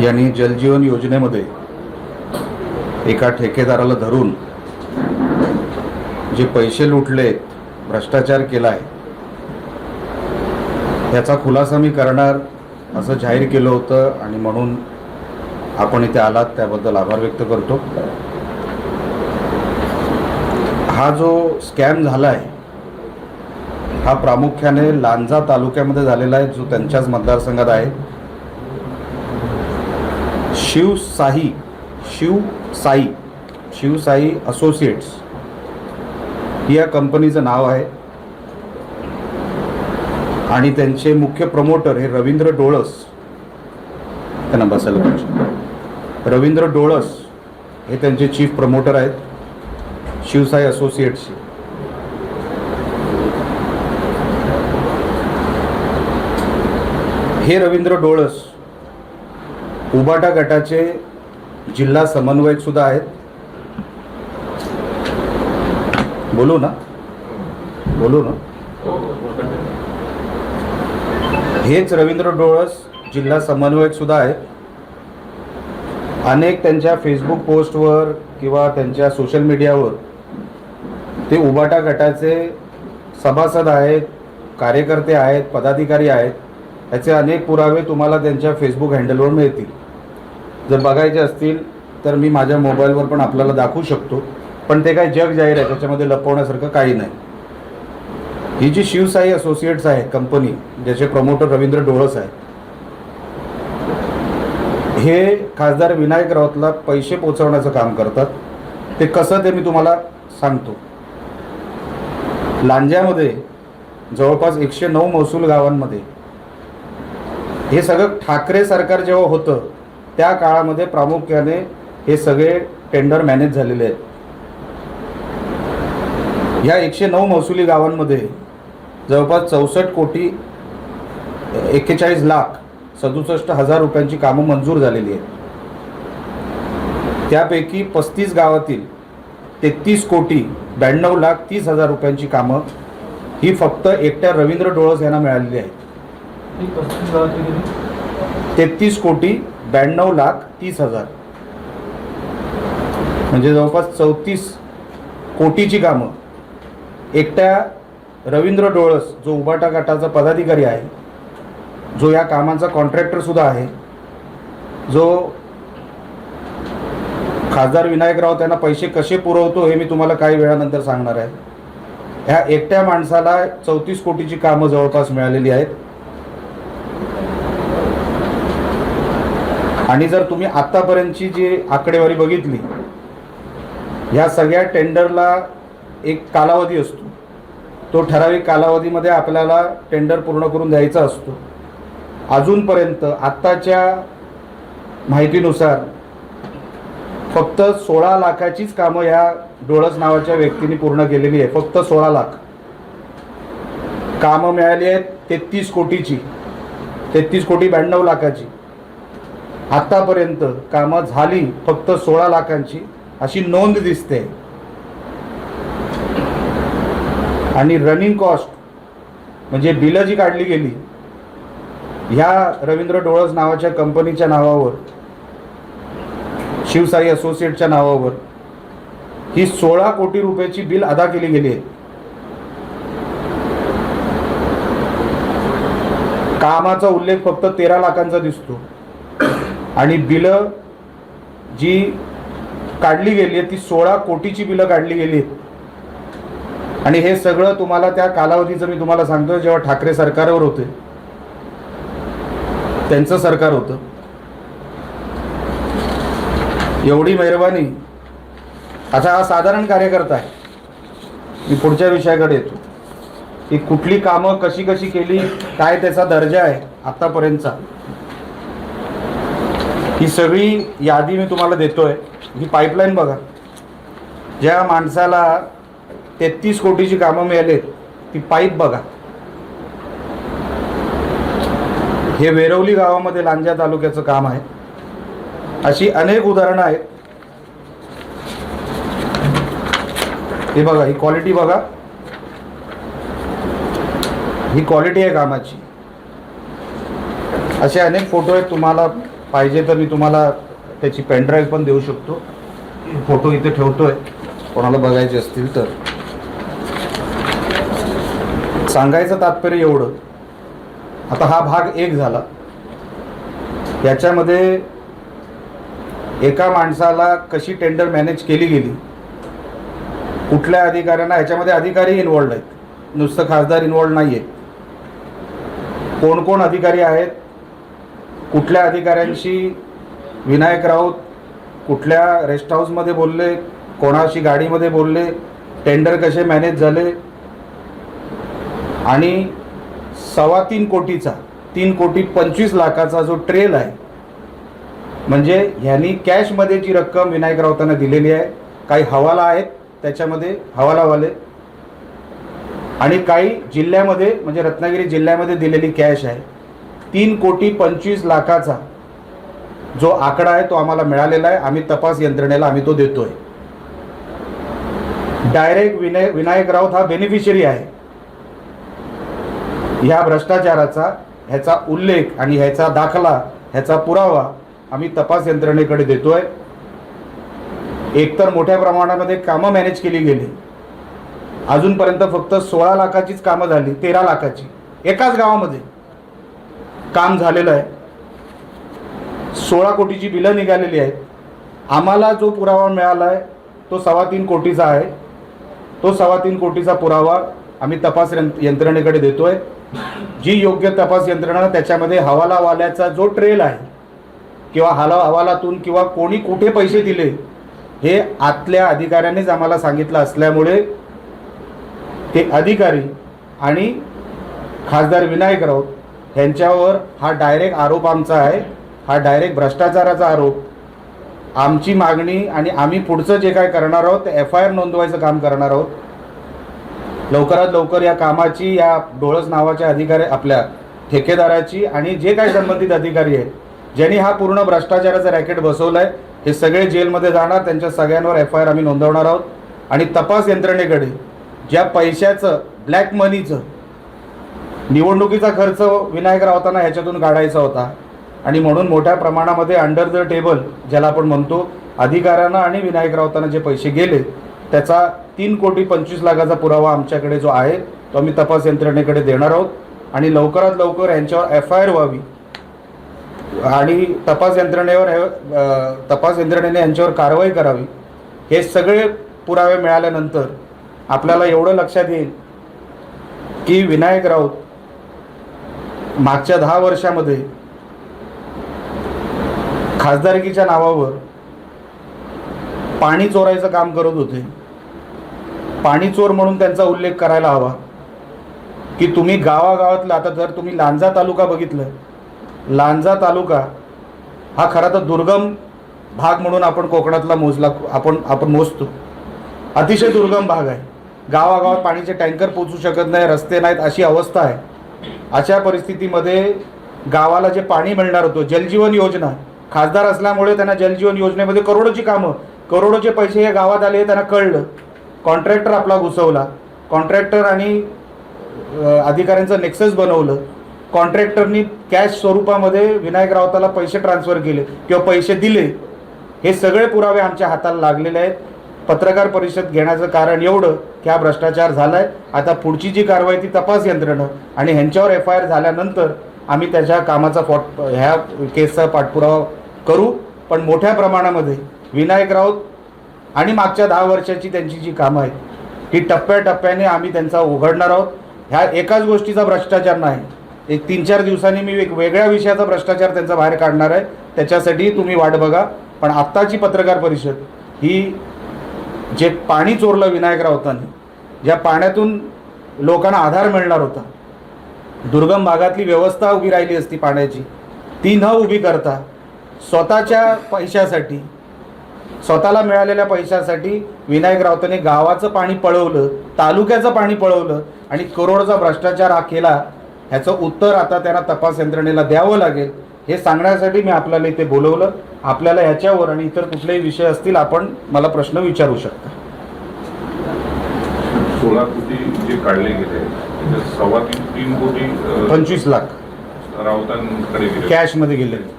यांनी जलजीवन योजनेमध्ये एका ठेकेदाराला धरून जे पैसे लुटलेत भ्रष्टाचार केला आहे याचा खुलासा मी करणार असं जाहीर केलं होतं आणि म्हणून आपण इथे आलात त्याबद्दल आभार व्यक्त करतो. हा जो स्कॅम झाला आहे हा प्रामुख्याने लांजा तालुक्यामध्ये झालेला आहे जो त्यांच्याच मतदारसंघात आहे. शिवसाई शिवसाई शिवसाई असोसिएट्स. ही या कंपनीचं नाव आहे. आणि त्यांचे मुख्य प्रमोटर हे रवींद्र डोळस. त्यांना बसायला पाहिजे. रवींद्र डोळस हे त्यांचे चीफ प्रमोटर आहेत. शिवसाई असोसिएट्सचे हे रवींद्र डोळस उबाटा गटाचे जिल्हा समन्वयक सुद्धा आहेत. बोलू ना? बोलू ना? हेच रवींद्र डोळस जिल्हा समन्वयक सुद्धा आहेत. अनेक त्यांच्या फेसबुक पोस्टवर किंवा त्यांच्या सोशल मीडियावर ते उबाटा गटाचे सभासद आहेत कार्यकर्ते आहेत पदाधिकारी आहेत. याचे अनेक पुरावे तुम्हाला त्यांच्या फेसबुक हँडलवर मिळतील. जर बघायचे असतील तर मी माझ्या मोबाईलवर पण आपल्याला दाखवू शकतो. पण ते काय जग जाहीर आहे त्याच्यामध्ये लपवण्यासारखं काही नाही. ही जी शिवसाई असोसिएट्स आहे कंपनी ज्याचे प्रमोटर रवींद्र डोळस आहे हे खासदार विनायक राऊतला पैसे पोचवण्याचं काम करतात. ते कसं ते मी तुम्हाला सांगतो. लांज्यामध्ये जवळपास एकशे नऊ महसूल गावांमध्ये हे सगळं ठाकरे सरकार जेव्हा होतं त्या काळामध्ये प्रामुख्याने हे सगळे टेंडर मॅनेज झालेले आहेत. ह्या एकशे नऊ महसुली गावांमध्ये जवळपास चौसष्ट कोटी एक्केचाळीस लाख सदुसष्ट हजार रुपयांची कामं मंजूर झालेली आहेत. त्यापैकी पस्तीस गावातील तेहतीस कोटी ब्याण्णव लाख तीस हजार रुपयांची कामं ही फक्त एकट्या रवींद्र डोळस यांना मिळालेली आहेत. तेहतीस कोटी ब्याण्णव लाख तीस हजार. म्हणजे जवळपास चौतीस कोटीची कामं. एकट्या रवींद्र डोळस जो उबाटा गटाचा पदाधिकारी आहे जो या कामांचा कॉन्ट्रॅक्टरसुद्धा आहे जो खासदार विनायकराव त्यांना पैसे कसे पुरवतो हे मी तुम्हाला काही वेळानंतर सांगणार आहे. ह्या एकट्या माणसाला चौतीस कोटीची कामं जवळपास मिळालेली आहेत. आणि जर तुम्ही आत्तापर्यंतची जी आकडेवारी बघितली ह्या सगळ्या टेंडरला एक कालावधी असतो. तो ठराविक कालावधीमध्ये आपल्याला टेंडर पूर्ण करून द्यायचा असतो. अजूनपर्यंत आत्ताच्या माहितीनुसार फक्त सोळा लाखाचीच कामं ह्या डोळस नावाच्या व्यक्तीने पूर्ण केलेली आहे. फक्त सोळा लाख. कामं मिळाली आहेत तेहतीस कोटीची. तेहतीस कोटी ब्याण्णव लाखाची. आतापर्यंत कामं झाली फक्त सोळा लाखांची अशी नोंद दिसते. आणि रनिंग कॉस्ट म्हणजे बिलं जी काढली गेली ह्या रवींद्र डोळस नावाच्या कंपनीच्या नावावर शिवसाई असोसिएटच्या नावावर ही सोळा कोटी रुपयाची बिल अदा केली गेली आहे. कामाचा उल्लेख फक्त तेरा लाखांचा दिसतो. आणि बिलं जी काढली गेली आहेत ती सोळा कोटीची बिलं काढली गेली आहेत. आणि हे सगळं तुम्हाला त्या कालावधीचं मी तुम्हाला सांगतो जेव्हा ठाकरे सरकारवर होते. त्यांचं सरकार होतं. एवढी मेहरबानी. आता हा साधारण कार्यकर्ता आहे. मी पुढच्या विषयाकडे येतो. की कुठली कामं कशी कशी केली काय त्याचा दर्जा आहे आत्तापर्यंतचा ही सगळी यादी मी तुम्हाला देतोय. ही पाईपलाईन बघा. ज्या माणसाला तेहतीस कोटीची कामं मिळालेत ती पाईप बघा. हे वेरवली गावामध्ये लांजा तालुक्याचं काम आहे. अशी अनेक उदाहरणं आहेत. हे बघा ही क्वालिटी बघा. ही क्वालिटी आहे कामाची. असे अनेक फोटो आहेत तुम्हाला पाहिजे तर मी तुम्हाला त्याची पेनड्राईव्ह पण देऊ शकतो. फोटो इथे ठेवतोय. कोणाला बघायचे असतील तर. सांगायचं तात्पर्य एवढं. आता हा भाग एक झाला. याच्यामध्ये एका माणसाला कशी टेंडर मॅनेज केली गेली कुठल्या अधिकाऱ्यांना ह्याच्यामध्ये अधिकारी इन्वॉल्ड आहेत. नुसतं खासदार इन्वॉल्ड नाही आहेत कोण कोण अधिकारी आहेत? कुठल्या अधिकाऱ्यांशी विनायक राऊत कुठल्या रेस्ट हाऊसमध्ये बोलले कोणाशी गाडीमध्ये बोलले टेंडर कसे मॅनेज झाले? आणि सव्वा तीन कोटीचा तीन कोटी पंचवीस लाखाचा जो ट्रेल आहे म्हणजे ह्यांनी कॅशमध्ये जी रक्कम विनायक राऊतांना दिलेली आहे काही हवाला आहेत त्याच्यामध्ये हवालावाले आणि काही जिल्ह्यामध्ये म्हणजे रत्नागिरी जिल्ह्यामध्ये दिलेली कॅश आहे. तीन कोटी पंचवीस लाखाचा जो आकडा आहे तो आम्हाला मिळालेला आहे. आम्ही तपास यंत्रणेला आम्ही तो देतोय. डायरेक्ट विनय विनायक राऊत हा बेनिफिशरी आहे. ह्या भ्रष्टाचाराचा ह्याचा उल्लेख आणि ह्याचा दाखला ह्याचा पुरावा आम्ही तपास यंत्रणेकडे देतोय. एकतर मोठ्या प्रमाणामध्ये कामं मॅनेज केली गेली. अजूनपर्यंत फक्त सोळा लाखाचीच कामं झाली तेरा लाखाची. एकाच गावामध्ये. काम झालेलं आहे. सोळा कोटीची बिलं निघालेली आहेत. आम्हाला जो पुरावा मिळाला आहे तो सव्वा तीन कोटीचा आहे. तो सव्वा तीन कोटीचा पुरावा आम्ही तपास यंत्रणेकडे यंत्रणेकडे आहे जी योग्य तपास यंत्रणा त्याच्यामध्ये हवालावाल्याचा जो ट्रेल आहे किंवा हला हवालातून किंवा कोणी कुठे पैसे दिले हे आतल्या अधिकाऱ्यांनीच आम्हाला सांगितलं असल्यामुळे ते अधिकारी आणि खासदार विनायक राऊत ह्यांच्यावर हा डायरेक्ट आरोप आमचा आहे. हा डायरेक्ट भ्रष्टाचाराचा आरोप. आमची मागणी आणि आम्ही पुढचं जे काय करणार आहोत ते एफ आय आर नोंदवायचं काम करणार आहोत. लवकरात लवकर या कामाची या डोळस नावाच्या अधिकारी आपल्या ठेकेदाराची आणि जे काही संबंधित अधिकारी आहेत ज्यांनी हा पूर्ण भ्रष्टाचाराचा रॅकेट बसवला आहे हे सगळे जेलमध्ये जाणार. त्यांच्या सगळ्यांवर एफ आय आर आम्ही नोंदवणार आहोत. आणि तपास यंत्रणेकडे ज्या पैशाचं ब्लॅक मनीचं निवडणुकीचा खर्च विनायक रावतांना ह्याच्यातून काढायचा होता. आणि म्हणून मोठ्या प्रमाणामध्ये अंडर द टेबल ज्याला आपण म्हणतो अधिकाऱ्यांना आणि विनायक रावतांना जे पैसे गेले त्याचा तीन कोटी पंचवीस लाखाचा पुरावा आमच्याकडे जो आहे तो आम्ही तपास यंत्रणेकडे देणार आहोत. आणि लवकरात लवकर यांच्यावर एफ आय आर व्हावी. आणि तपास यंत्रणेवर तपास यंत्रणेने यांच्यावर कारवाई करावी. हे सगळे पुरावे मिळाल्यानंतर आपल्याला एवढं लक्षात येईल की विनायक राऊत मागच्या दहा वर्षामध्ये खासदारकीच्या नावावर पाणी चोरायचं काम करत होते. पाणी चोर म्हणून त्यांचा उल्लेख करायला हवा. की तुम्ही गावागावातलं आता जर तुम्ही लांजा तालुका बघितलं लांजा तालुका हा खरा तर दुर्गम भाग म्हणून आपण कोकणातला मोजला आपण आपण मोजतो. अतिशय दुर्गम भाग आहे. गावागावात पाणीचे टँकर पोचू शकत नाही रस्ते नाहीत अशी अवस्था आहे. अशा परिस्थितीमध्ये गावाला जे पाणी मिळणार होतं जलजीवन योजना खासदार असल्यामुळे त्यांना जलजीवन योजनेमध्ये करोडोची कामं करोडोचे पैसे या गावात आले हे त्यांना कळलं. कॉन्ट्रॅक्टर आपला घुसवला. कॉन्ट्रॅक्टर आणि अधिकाऱ्यांचं नेक्सस बनवलं. कॉन्ट्रॅक्टरनी कॅश स्वरूपामध्ये विनायक राऊताला पैसे ट्रान्सफर केले किंवा पैसे दिले. हे सगळे पुरावे आमच्या हाताला लागलेले आहेत. पत्रकार परिषद घेण्याचं कारण एवढं की हा भ्रष्टाचार झाला आहे आता पुढची जी कारवाई ती तपास यंत्रणं आणि ह्यांच्यावर एफ आय आर झाल्यानंतर आम्ही त्याच्या कामाचा फॉट ह्या केसचा पाठपुरावा करू. पण मोठ्या प्रमाणामध्ये विनायक राऊत आणि मागच्या दहा वर्षाची त्यांची जी कामं आहेत ती टप्प्याटप्प्याने आम्ही त्यांचा उघडणार आहोत. ह्या एकाच गोष्टीचा भ्रष्टाचार नाही. एक तीन चार दिवसांनी मी एक वेगळ्या विषयाचा भ्रष्टाचार त्यांचा बाहेर काढणार आहे. त्याच्यासाठी तुम्ही वाट बघा. पण आत्ताची पत्रकार परिषद ही जे पाणी चोरलं विनायक राऊतांनी ज्या पाण्यातून लोकांना आधार मिळणार होता दुर्गम भागातली व्यवस्था उभी राहिली असती पाण्याची ती न उभी करता स्वतःच्या पैशासाठी स्वतःला मिळालेल्या पैशासाठी विनायक राऊतांनी गावाचं पाणी पळवलं तालुक्याचं पाणी पळवलं आणि करोडचा भ्रष्टाचार हा केला ह्याचं उत्तर आता त्यांना तपास यंत्रणेला द्यावं लागेल. हे सांगण्यासाठी मी आपल्याला इथे बोलवलं. आपल्याला ह्याच्यावर आणि इतर कुठलेही विषय असतील आपण मला प्रश्न विचारू शकता. सोळा कोटी जे काढले गेले त्याच्यात सव्वा तीन तीन कोटी पंचवीस लाख. राऊतांकडे गेले. कॅशमध्ये गेलेले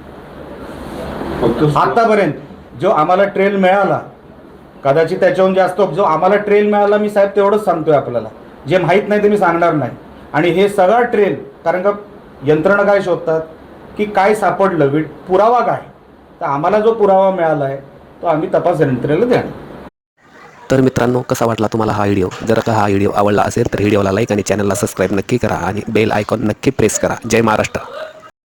तो- आतापर्यंत जो आम्हाला ट्रेल मिळाला कदाचित त्याच्याहून जास्त जो आम्हाला ट्रेल मिळाला मी साहेब तेवढंच सांगतोय आपल्याला. जे माहीत नाही ते मी सांगणार नाही. आणि हे सगळा ट्रेल कारण का यंत्रणा काय शोधतात? की काय सापडलं विट पुरावा काय? तर आम्हाला जो पुरावा मिळाला आहे तो आम्ही तपास यंत्रणेला देणार. तर मित्रांनो कसा वाटला तुम्हाला हा व्हिडिओ? जर का हा व्हिडिओ आवडला असेल तर व्हिडिओला लाईक आणि चॅनलला सबस्क्राईब नक्की करा आणि बेल आयकॉन नक्की प्रेस करा. जय महाराष्ट्र.